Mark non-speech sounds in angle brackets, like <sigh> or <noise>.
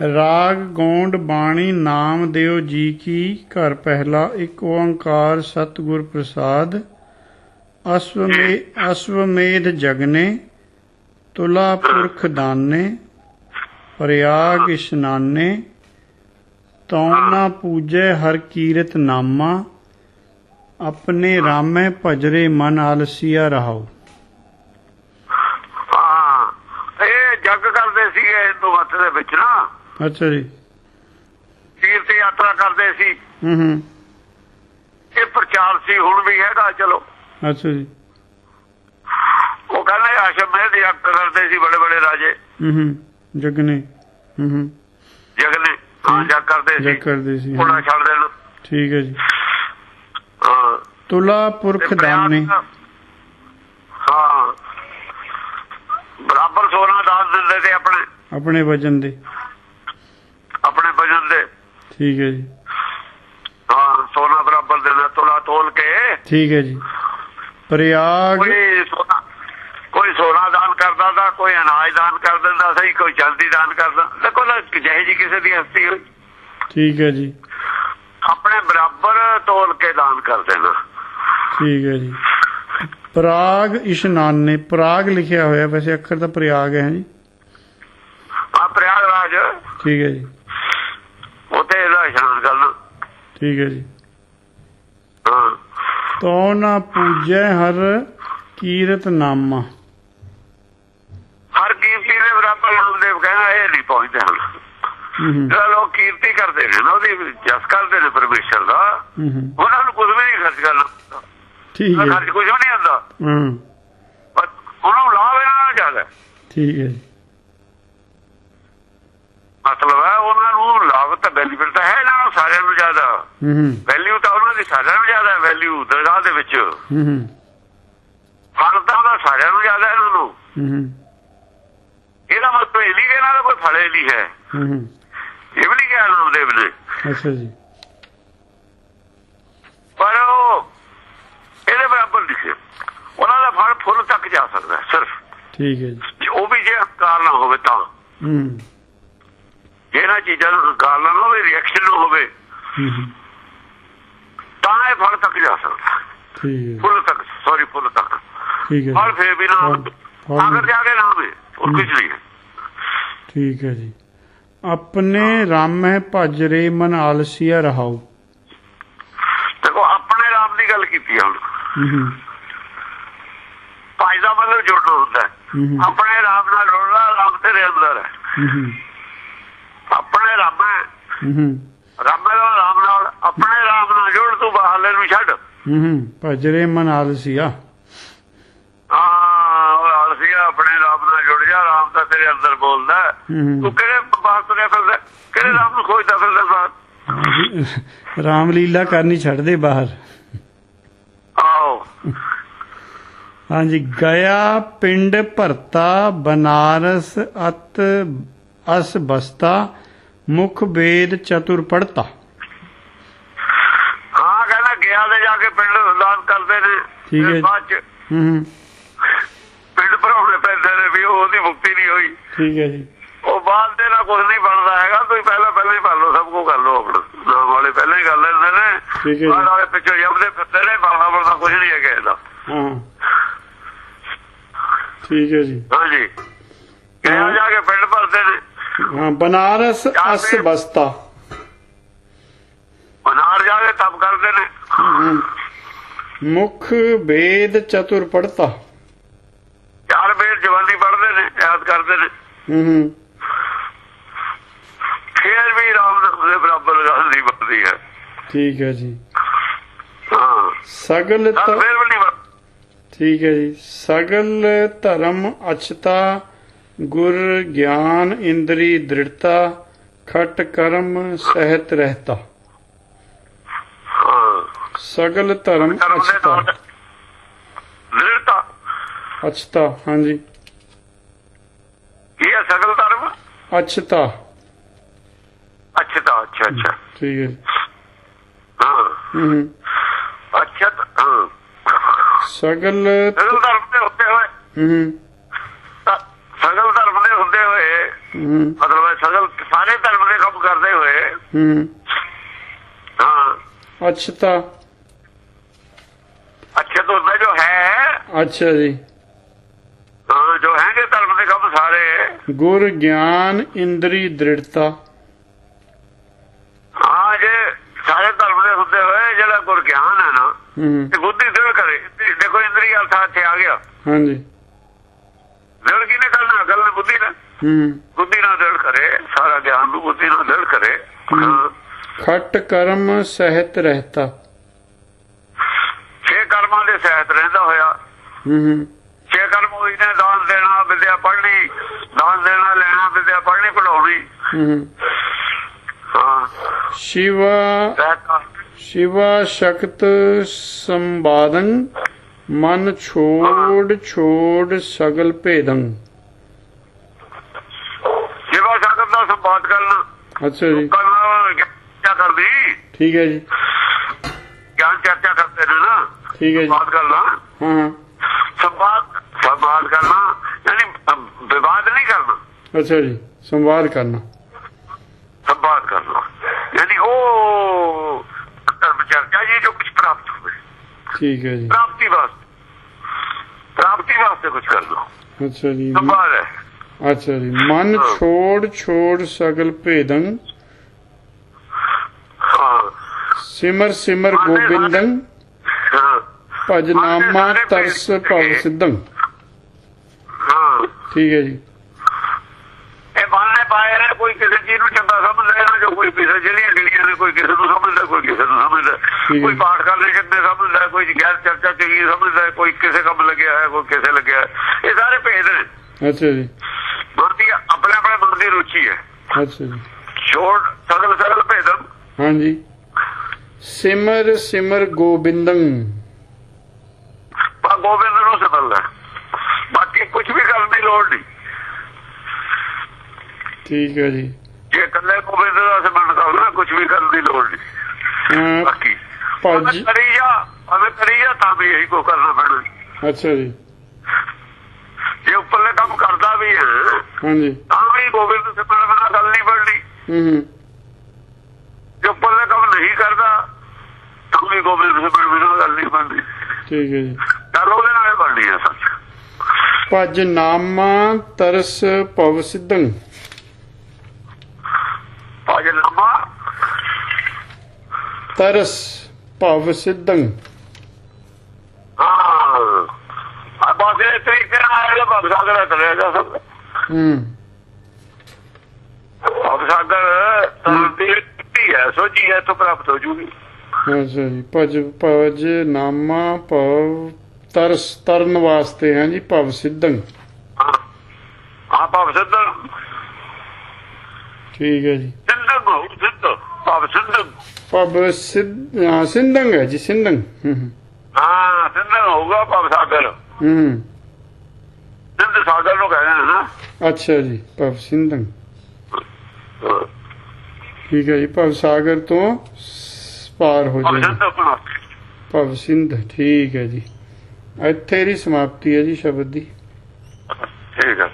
ਰਾਗ ਗੋਂਡ ਬਾਣੀ ਨਾਮ ਦਿਓ ਜੀ ਕੀ, ਘਰ ਪਹਿਲਾ ਇੱਕ ਓੰਕਾਰ ਸਤਿਗੁਰ ਪ੍ਰਸਾਦ, ਅਸਵਮੇ, ਅਸਵਮੇਧ ਜਗਨੇ, ਤੁਲਾ ਪੁਰਖ ਦਾਨੇ, ਪ੍ਰਯਾਗ ਇਸ਼ਨਾਨੇ, ਤਉ ਨਾ ਪੂਜੈ ਹਰ ਕੀਰਤ ਨਾਮਾ, ਆਪਣੇ ਰਾਮੈ ਭਜਰੇ ਮਨ ਆਲਸੀਆ ਰਹਾਉ। ਇਹ ਜੱਗ ਕਰਦੇ ਸੀਗੇ ਹਿੰਦੂ ਮਤ ਦੇ ਵਿੱਚ ਨਾ। ਅੱਛਾ ਜੀ। ਤੀਰਥ ਯਾਤਰਾ ਕਰਦੇ ਸੀ। ਹੂੰ ਹੂੰ। ਇਹ ਪ੍ਰਚਾਰ ਸੀ ਹੁਣ ਵੀ ਹੈਗਾ ਚਲੋ। ਅੱਛਾ ਜੀ। ਉਹ ਕਹਿੰਦੇ ਆਸ਼ਰਮ ਦੇ ਯਾਗ ਕਰਦੇ ਸੀ ਬੜੇ ਬੜੇ ਰਾਜੇ। ਹੂੰ ਹੂੰ। ਜਗਨੇ। ਹੂੰ ਹੂੰ। ਜਗ ਨੇ ਹਾਂ ਜੱਗ ਕਰਦੇ ਸੀ। ਜਗ ਕਰਦੇ ਸੀ ਹਾਂ। ਛੱਡ ਦੇਣ। ਠੀਕ ਹੈ ਜੀ। ਹਾਂ। ਤੁਲਾ ਪੁਰਖ ਤੇ ਪ੍ਰਯਾਗ ਦਾਨੇ ਦਾ- ਹਾਂ। ਬਰਾਬਰ ਸੋਨਾ ਦਾਨ ਦਿੰਦੇ ਤੇ ਆਪਣੇ। ਆਪਣੇ ਵਜਨ ਦੇ। ਆਪਣੇ ਭਜਨ ਦੇ ਠੀਕ ਹੈ ਜੀ। ਹਾਂ ਸੋਨਾ ਬਰਾਬਰ ਦੇਣਾ ਤੋਲਾ ਤੋਲ ਕੇ। ਠੀਕ ਹੈ ਜੀ। ਪ੍ਰਯਾਗ ਕੋਈ ਸੋਨਾ ਕੋਈ ਸੋਨਾ ਦਾਨ ਕਰਦਾ ਦਾ ਕੋਈ ਅਨਾਜ ਦਾਨ ਕਰ ਦਿੰਦਾ ਸਹੀ ਕੋਈ ਚਾਂਦੀ ਦਾਨ ਕਰਦਾ ਦੇਖੋ ਨਾ ਜਿਹੇ ਜੀ ਕਿਸੇ ਦੀ ਹਸਤੀ ਹੋਈ। ਠੀਕ ਹੈ ਜੀ। ਆਪਣੇ ਬਰਾਬਰ ਤੋਲ ਕੇ ਦਾਨ ਕਰ ਦੇਣਾ। ਠੀਕ ਹੈ ਜੀ। ਪ੍ਰਾਗ ਇਸ਼ਨਾਨੇ ਪ੍ਰਾਗ ਲਿਖਿਆ ਹੋਇਆ ਵੈਸੇ ਅੱਖਰ ਤਾਂ ਪ੍ਰਯਾਗ ਹੈ ਜੀ। ਆ ਪ੍ਰਯਾਗਰਾਜ ਠੀਕ ਹੈ ਜੀ ਉਥੇ ਇਹਦਾ ਇਸ਼ਨਾਨ ਕਰਨਾ ਠੀਕ ਹੈ ਜੀ। ਹਾਂ। ਤੋ ਨਾ ਪੂਜੈ ਹਰ ਕੀਰਤ ਨਾਮਾ। ਹਰ ਕੀਰਤੀ ਦੇ ਬਰਾਬਰ ਨਾਮਦੇਵ ਕਹਿੰਦਾ ਇਹ ਨਹੀਂ ਪਹੁੰਚਦੇ ਹਨ ਜਿਹੜਾ ਲੋਕ ਕੀਰਤੀ ਕਰਦੇ ਨੇ ਨਾ ਉਹਦੀ ਜਸ ਕਰਦੇ ਨੇ ਪਰਮੇਸ਼ਰ ਦਾ ਉਹਨਾਂ ਨੂੰ ਕੁਝ ਵੀ ਨਹੀਂ ਖਰਚ ਕਰਨਾ ਠੀਕ ਹੈ ਖਰਚ ਕੁਝ ਵੀ ਨਹੀਂ ਹੁੰਦਾ। ਹੂੰ। ਪਰ ਉਹਨਾਂ ਨੂੰ ਲਾਭ ਇਹਨਾਂ ਨਾਲ ਜ਼ਿਆਦਾ। ਠੀਕ ਹੈ ਜੀ। ਮਤਲਬ ਹੈ ਉਹਨਾਂ ਨੂੰ ਲਾਭ ਤਾਂ ਬੈਨੀਫਿਟ ਤਾਂ ਹੈ ਨੂੰ ਸਾਰਿਆਂ ਨੂੰ ਜ਼ਿਆਦਾ। ਹੂੰ ਵੈਲਿਊ ਤਾਂ ਉਹਨਾਂ ਦੀ ਸਾਰਿਆਂ ਨੂੰ ਜ਼ਿਆਦਾ ਹੈ ਵੈਲਿਊ ਦਰਗਾਹ ਦੇ ਵਿੱਚ। ਹੂੰ ਹੂੰ, ਫਲ ਤਾਂ ਉਹਦਾ ਸਾਰਿਆਂ ਨੂੰ ਜ਼ਿਆਦਾ ਹੈ ਇਹਨਾਂ ਨੂੰ। ਹੂੰ ਇਹਦਾ ਮਤਲਬ ਇਹ ਨਹੀਂ ਕਿ ਇਹਨਾਂ ਦਾ ਕੋਈ ਫਲੇ ਨਹੀਂ ਹੈ। ਹੂੰ ਇਹ ਵੀ ਨਹੀਂ ਕਿਹਾ ਨਾਮਦੇਵ ਨੇ ਅੱਛਾ ਜੀ। ਪਰ ਉਹ ਇਹਦੇ ਬਰਾਬਰ ਲਿਖੇ ਉਹਨਾਂ ਦਾ ਫਲ ਫੁੱਲ ਤੱਕ ਜਾ ਸਕਦਾ ਸਿਰਫ। ਠੀਕ ਹੈ ਜੀ। ਉਹ ਵੀ ਜੇ ਹੰਕਾਰ ਨਾ ਹੋਵੇ ਤਾਂ। ਹੂੰ। ਇਹਨਾਂ ਚੀਜ਼ਾਂ ਨੂੰ ਹੰਕਾਰ ਨਾ ਹੋਵੇ ਰਿਐਕਸ਼ਨ ਹੋਵੇ ਹੂੰ ਹੂੰ, ਤਾਂ ਇਹ ਫਲ ਤੱਕ ਜਾ ਸਕਦਾ। ਹੈ। ਠੀਕ ਹੈ। ਫੁੱਲ ਤੱਕ ਸੌਰੀ ਫੁੱਲ ਤੱਕ। ਠੀਕ ਹੈ ਫਲ ਫੇਰ ਵੀ ਨਾ ਅਗਰ ਜਾ ਕੇ ਨਾ ਹੋਵੇ ਹੋਰ ਕੁਝ ਨਹੀਂ ਹੈ। ਠੀਕ ਹੈ ਜੀ। ਆਪਣੇ ਰਾਮੈ ਭਜਰੇ ਮਨ ਆਲਸੀਆ ਰਹਾਉ। ਦੇਖੋ ਆਪਣੇ ਰਾਮ ਦੀ ਗੱਲ ਕੀਤੀ ਹੈ ਹੁਣ। ਹੂੰ ਹੂੰ, ਭਾਈ ਦਾ ਮਤਲਬ ਜੁੜਨਾ ਹੁੰਦਾ ਹੈ। ਹੂੰ ਹੂੰ, ਆਪਣੇ ਰਾਮ ਨਾਲ ਜੁੜਨਾ ਰਾਮ ਤੇਰੇ ਅੰਦਰ ਹੈ। ਹੂੰ ਹੂੰ, ਰਾਮ ਦਾ ਰਾਮ ਨਾਲ ਆਪਣੇ ਰਾਮ ਨਾਲ ਜੁੜ ਤੂੰ ਬਾਹਰਲੇ ਨੂੰ ਛੱਡ। ਹੂੰ ਭਜਰੇ ਮਨ ਆਲਸੀਆ ਆਲਸੀਆ ਆਪਣੇ ਰਾਮ ਨਾਲ ਜੁੜ ਜਾ ਰਾਮ ਤਾਂ ਤੇਰੇ ਅੰਦਰ ਬੋਲਦਾ। ਤੂੰ ਕਿਹੜੇ ਬਾਹਰ ਤੁਰਿਆ ਫਿਰਦਾ ਕਿਹੜੇ ਰਾਮ ਨੂੰ ਖੋਜਦਾ ਫਿਰਦਾ ਬਾਹਰ? <laughs> ਰਾਮ ਲੀਲਾ ਕਰਨੀ ਛੱਡ ਦੇ ਬਾਹਰ। ਆਓ ਹਾਂਜੀ ਗਿਆ ਪਿੰਡ ਭਰਤਾ ਬਨਾਰਸ ਅਤ ਅਸ ਬਸਤਾ ਮੁਖ ਵੇਦ ਚਤੁਰ ਪੜਤਾ। ਹਾਂ ਕਹਿੰਦਾ ਗਿਆ ਤੇ ਜਾ ਕੇ ਪਿੰਡ ਦਾਨ ਕਰਦੇ ਨੇ। ਠੀਕ ਹੈ। ਬਾਅਦ ਚ ਹੂੰ ਹੂੰ। ਪਿੰਡ ਭਰਾਉਣੇ ਪੈਂਦੇ ਨੇ ਵੀ ਉਹਦੀ ਮੁਕਤੀ ਨਹੀਂ ਹੋਈ। ਠੀਕ ਹੈ ਜੀ। ਉਹ ਬਾਅਦ ਦੇ ਨਾਲ ਕੁਝ ਨਹੀਂ ਬਣਦਾ ਹੈਗਾ ਤੁਸੀਂ ਪਹਿਲਾਂ ਪਹਿਲਾਂ ਹੀ ਕਰ ਲਓ ਸਭ ਕੁਝ ਕਰ ਲਓ ਆਪਣਾ। ਵਾਲੇ ਪਹਿਲਾਂ ਹੀ ਕਰ ਲੈਂਦੇ ਨੇ। ਠੀਕ ਹੈ ਜੀ। ਬਾਅਦ ਵਾਲੇ ਪਿੱਛੇ ਜੰਮਦੇ ਫਿਰਦੇ ਨੇ ਬਣਦਾ ਬਣਦਾ ਕੁਝ ਨਹੀਂ ਹੈਗਾ ਇਹਦਾ ਹਾਂ। ਠੀਕ ਹੈ ਜੀ। ਹਾਂਜੀ। ਕਿਹਾ ਜਾ ਕੇ ਪਿੰਡ ਭਰਦੇ ਨੇ। ਹਾਂ ਬਨਾਰਸ ਅਸ ਬਸਤਾ ਅਨਾਰ ਜਾ ਕੇ ਤਪ ਕਰਦੇ ਨੇ। ਹੂੰ। ਮੁਖ ਵੇਦ ਚਤੁਰ ਪੜਤਾ ਚਾਰ ਬੇਰ ਜਵਾਨੀ ਪੜਦੇ ਨੇ ਯਾਦ ਕਰਦੇ ਨੇ। ਹੂੰ ਹੂੰ। ਫੇਰ ਵੀ ਰਾਮ ਦੇ ਬਰਾਬਰ ਗੱਲ ਨਹੀਂ ਬਣਦੀ ਹੈ। ਠੀਕ ਹੈ ਜੀ। ਸਗਲ ਫੇਰ ਵੀ ਨਹੀਂ ਬਣਦੀ। ਠੀਕ ਹੈ ਜੀ। ਸਗਲ ਧਰਮ ਅਛਤਾ ਗੁਰ ਗਿਆਨ ਇੰਦਰੀ ਦ੍ਰਿੜਤਾ ਖਟ ਕਰਮ ਸਹਿਤ ਰਹਿਤਾ। ਸਗਲ ਧਰਮ ਅਛਤਾ। ਦ੍ਰਿੜਤਾ। ਅਛਤਾ ਹਾਂਜੀ। ਇਹ ਹੈ ਸਗਲ ਧਰਮ? ਅਛਤਾ। ਅੱਛਾ ਤਾਂ ਅੱਛਾ ਅੱਛਾ। ਠੀਕ ਹੈ। ਹਾਂ। ਹੂੰ ਹੂੰ। ਅੱਛਾ ਤਾਂ, ਹਾਂ। ਸਗਲ ਸਗਲ ਧਰਮ ਦੇ ਹੁੰਦੇ ਹੋਏ। ਹੂੰ ਹੂੰ। ਤਾਂ ਸਗਲ ਧਰਮ ਦੇ ਹੁੰਦੇ ਹੋਏ ਹੂੰ ਮਤਲਬ ਹੈ ਸਗਲ ਸਾਰੇ ਧਰਮ ਦੇ ਕੰਮ ਕਰਦੇ ਹੋਏ। ਹੂੰ। ਹਾਂ। ਅਛਤਾ ਅੱਛੇ ਤੋਂ ਜੋ ਹੈ। ਅੱਛਾ ਜੀ। ਹਾਂ ਜੋ ਹੈਗੇ ਧਰਮ ਦੇ ਕੰਮ ਸਾਰੇ। ਗੁਰ ਗਿਆਨ ਇੰਦਰੀ ਦ੍ਰਿੜਤਾ। ਹਾਂ ਜੇ ਸਾਰੇ ਧਰਮ ਦੇ ਹੁੰਦੇ ਹੋਏ ਜਿਹੜਾ ਗੁਰ ਗਿਆਨ ਹੈ ਨਾ ਤੇ ਬੁੱਧੀ ਦਿਲ ਕਰੇ। ਤੇ ਦੇਖੋ ਇੰਦਰੀ ਅਰਥਾ ਆ ਗਿਆ। ਹਾਂਜੀ। ਦਿਲ ਕੀ ਨੇ ਕਰਨਾ? ਗੱਲ ਨੇ ਬੁੱਧੀ ਨੇ ਹੂੰ। ਦਿਲ ਕਰੇ ਸਾਰਾ ਗਿਆਨ ਨੂੰ ਬੁੱਧੀ ਨਾਲ ਦਿਲ ਕਰੇ। ਖਟ ਕਰਮ ਸਹਿਤ ਰਹਿਤਾ। ਛੇ ਕਰਮਾਂ ਦੇ ਸਹਿਤ ਰਹਿੰਦਾ ਹੋਇਆ। ਹੂੰ ਹੂੰ। ਛੇ ਕਰਮ ਹੋਈ ਨੇ ਦਾਨ ਦੇਣਾ ਵਿਦਿਆ ਪੜ੍ਹਨੀ। ਦਾਨ ਦੇਣਾ ਲੈਣਾ ਵਿਦਿਆ ਪੜ੍ਹਨੀ ਪੜਾਉਣੀ ਹੂੰ ਸ਼ਿਵਾ ਸ਼ਿਵਾ ਸ਼ਕਤ ਸੰਬਾਦੰ ਮਨ ਛੋੜ ਛੋੜ ਸਗਲ ਭੇਦੰ ਜਿਵਾ ਸ਼ਕਤ ਦਾ ਸੰਵਾਦ ਕਰਨਾ ਅੱਛਾ ਜੀ। ਕਰਨਾ ਚਰਚਾ ਕਰਦੀ। ਠੀਕ ਹੈ ਜੀ। ਗਿਆਨ ਚਰਚਾ ਕਰਦੇ ਨੇ ਨਾ। ਠੀਕ ਹੈ ਜੀ। ਸੰਵਾਦ ਕਰਨਾ। ਹਾਂ ਸੰਵਾਦ ਸੰਵਾਦ ਕਰਨਾ। ਯਾਨੀ ਵਿਵਾਦ ਨਹੀਂ ਕਰਨਾ। ਅੱਛਾ ਜੀ ਸੰਵਾਦ ਕਰਨਾ। ਸੰਵਾਦ ਕਰਨਾ। ਯਾਨੀ ਉਹ ਧਰਮ ਚਰਚਾ ਜੀ ਜੋ ਕੁਝ ਪ੍ਰਾਪਤ ਹੋਵੇ। ਠੀਕ ਹੈ ਜੀ। ਪ੍ਰਾਪਤੀ ਵਾਸਤੇ। ਪ੍ਰਾਪਤੀ ਵਾਸਤੇ ਕੁਝ ਕਰਨਾ। ਅੱਛਾ ਜੀ। ਸੰਵਾਦ ਹੈ। ਅੱਛਾ ਜੀ। ਮਨ ਛੋੜ ਛੋੜ ਸਗਲ ਭੇਦੰ। ਸਿਮਰ ਸਿਮਰ ਗੋਬਿੰਦੰ। ਹਾਂ। ਭਜ ਨਾਮਾ ਤਰਸ ਭਵ ਸਿੱਧੰ। ਠੀਕ ਹੈ ਜੀ। ਇਹ ਬਾਣੇ ਪਾਏ ਨੇ ਕੋਈ ਕਿਸੇ ਚੀਜ਼ ਨੂੰ ਚੰਗਾ ਸਮਝਦਾ ਨਾ ਜੋ ਕੋਈ ਕਿਸੇ ਜਿਹੜੀਆਂ ਗਿਲੀਆਂ ਨੇ ਕੋਈ ਕਿਸੇ ਨੂੰ ਸਮਝਦਾ ਕੋਈ ਕਿਸੇ ਨੂੰ ਸਮਝਦਾ। ਕੋਈ ਪਾਠ ਕਰਦੇ ਚੰਗੇ ਸਮਝਦਾ ਕੋਈ ਗੈਰ ਚਰਚਾ ਚੰਗੀ ਸਮਝਦਾ ਕੋਈ ਕਿਸੇ ਕੰਮ ਲੱਗਿਆ ਹੈ ਕੋਈ ਕਿਸੇ ਲੱਗਿਆ। ਇਹ ਸਾਰੇ ਭੇਦ ਨੇ। ਅੱਛਾ ਜੀ ਮਨ ਦੀ ਆਪਣੇ ਆਪਣੇ ਰੁਚੀ ਹੈ। ਅੱਛਾ ਜੀ। ਛੋੜ ਸਗਲ ਸਗਲ ਭੇਦਮ। ਹਾਂਜੀ। ਸਿਮਰ ਸਿਮਰ ਗੋਬਿੰਦੰ। ਪਾ ਗੋਬਿੰਦ ਨੂੰ ਸਮਝਦਾ ਬਾਕੀ ਕੁਝ ਵੀ ਕਰਨ ਦੀ ਲੋੜ ਨਹੀਂ। ਠੀਕ ਹੈ ਜੀ। ਜੇ ਇਕੱਲੇ ਗੋਬਿੰਦ ਦਾ ਸਿਮਰਨ ਕਰਨਾ ਕੁਝ ਵੀ ਕਰਨ ਦੀ ਲੋੜ ਨਹੀਂ। ਬਾਕੀ ਭਜ। ਕਰੀ ਜਾ ਅਗਰ ਕਰੀ ਜਾ ਤਾਂ ਵੀ ਇਹੀ ਕੋ ਕਰਨਾ ਪੈਣਾ। ਅੱਛਾ ਜੀ। ਜੇ ਉੱਪਰਲੇ ਕੰਮ ਕਰਦਾ ਵੀ ਹੈ ਹਾਂਜੀ। ਵੀ ਗੋਬਿੰਦ ਸਿਮਰਨ ਨਾਲ ਗੱਲ ਨਹੀਂ ਬਣਨੀ। ਹੂੰ ਹੂੰ। ਜੇ ਉੱਪਰਲੇ ਕੰਮ ਨਹੀਂ ਕਰਦਾ ਤਾਂ ਵੀ ਗੋਬਿੰਦ ਸਿਮਰਨ ਨਾਲ ਗੱਲ ਨਹੀਂ ਬਣਨੀ ਠੀਕ ਹੈ ਜੀ। ਗੱਲ ਉਹਦੇ ਨਾਲ ਹੀ ਬਣਨੀ ਹੈ ਸੱਚ। ਭਜ ਨਾਮਾ ਤਰਸ ਭਵ ਸਿੱਧੰ। ਭਜ ਨਾਮਾ ਤਰਸ ਭਵ ਸਿੱਧੰ। ਹਾਂ। ਆ ਬਸ ਤਰੀਕੇ ਨਾਲ ਇਹ ਭਗ ਸਾਗਰ ਚਲੇ ਜਾ ਸਕਦਾ। ਹੂੰ। ਭਗ ਸਾਗਰ ਤਾਂ ਦੀ ਮਿੱਟੀ ਹੈ ਸੋਝੀ ਹੈ ਤੋਂ ਪ੍ਰਾਪਤ ਹੋ ਜੂਗੀ। ਅੱਛਾ ਜੀ ਭਜ ਭਜ ਨਾਮਾ ਭਵ ਤਰਸ ਤਰਨ ਵਾਸਤੇ ਹੈ ਜੀ ਭਵ ਸਿੱਧੰ। ਹਾਂ। ਭਵ ਸਿੱਧ। ਠੀਕ ਹੈ ਜੀ। ਸਿੱਧ ਹੋ ਸਿੱਧ ਭਵ ਸਿੱਧ। ਭਵ ਸਿੱਧ ਸਿੰਧੰ ਹੈ ਜੀ ਸਿੰਧੰ। ਹਾਂ ਸਿੱਧ ਹੋਊਗਾ ਭਵ ਸਾਗਰ। ਹੂੰ। ਸਿੱਧ ਸਾਗਰ ਨੂੰ ਕਹਿੰਦੇ ਨੇ ਨਾ। ਅੱਛਾ ਜੀ ਭਵ ਸਿੰਧੰ। ਠੀਕ ਹੈ ਜੀ ਭਵ ਸਾਗਰ ਤੋਂ ਪਾਰ ਹੋ ਜਾਏਗਾ ਆਪਣਾ ਭਵ ਸਿੰਧ ਠੀਕ ਹੈ ਜੀ। ਇੱਥੇ ਦੀ ਸਮਾਪਤੀ ਹੈ ਜੀ ਸ਼ਬਦ ਦੀ। ਠੀਕ ਹੈ।